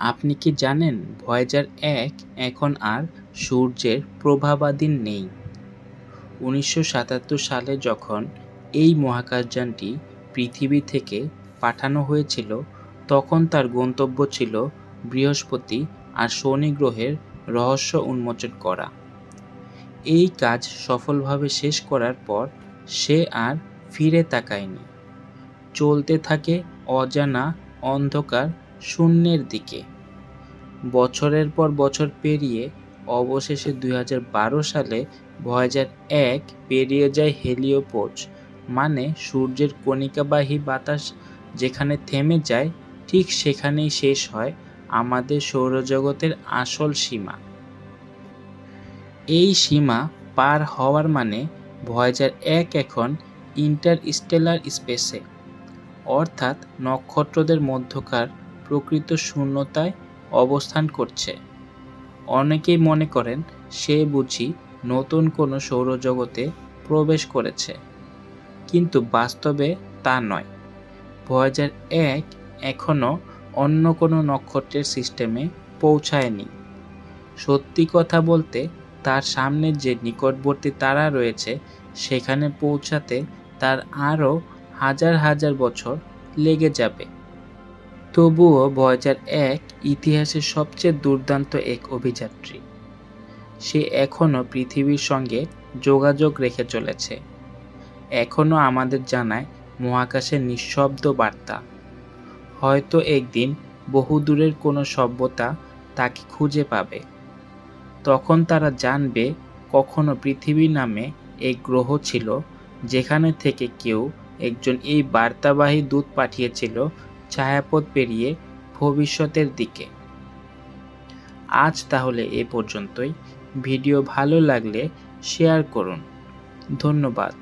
আপনি কি জানেন ভয়েজার এক এখন আর সূর্যের প্রভাবাধীন নেই? উনিশশো সাতাত্তর সালে যখন এই মহাকাশযানটি পৃথিবী থেকে পাঠানো হয়েছিল, তখন তার গন্তব্য ছিল বৃহস্পতি আর শনি গ্রহের রহস্য উন্মোচন করা। এই কাজ সফলভাবে শেষ করার পর সে আর ফিরে তাকায়নি। চলতে থাকে অজানা অন্ধকার শূন্যের দিকে। বছরের পর বছর পেরিয়ে অবশেষে দুই হাজার বারো সালে ভয়েজার এক পেরিয়ে যায় হেলিওপোজ মানে সূর্যের কণিকাবাহী বাতাস যেখানে থেমে যায়, ঠিক সেখানেই শেষ হয় আমাদের সৌরজগতের আসল সীমা। এই সীমা পার হওয়ার মানে ভয়েজার এক এখন ইন্টারস্টেলার স্পেসে, অর্থাৎ নক্ষত্রদের মধ্যকার প্রকৃত শূন্যতায় অবস্থান করছে। অনেকেই মনে করেন সে বুঝি নতুন কোনো সৌরজগতে প্রবেশ করেছে। কিন্তু বাস্তবে তা নয়। ভয়েজার এক এখনও অন্য কোনো নক্ষত্রের সিস্টেমে পৌঁছায়নি। সত্যি কথা বলতে তার সামনে যে নিকটবর্তী তারা রয়েছে, সেখানে পৌঁছাতে তার আরও হাজার হাজার বছর লেগে যাবে। তবুও ভয়েজার এক ইতিহাসের সবচেয়ে দুর্দান্ত এক অভিযাত্রী। সে এখনও পৃথিবীর সঙ্গে যোগাযোগ রেখে চলেছে। এখনও আমাদের জানায় মহাকাশের নিঃশব্দ বার্তা। হয়তো একদিন বহুদূরের কোনো সভ্যতা তাকে খুঁজে পাবে। তখন তারা জানবে কখনো পৃথিবী নামে এক গ্রহ ছিল, যেখানে থেকে কেউ একজন এই বার্তাবাহী দূত পাঠিয়েছিল ছায়াপথ পেরিয়ে ভবিষ্যতের দিকে। আজ তাহলে এ পর্যন্তই। ভিডিও ভালো লাগলে শেয়ার করুন। ধন্যবাদ।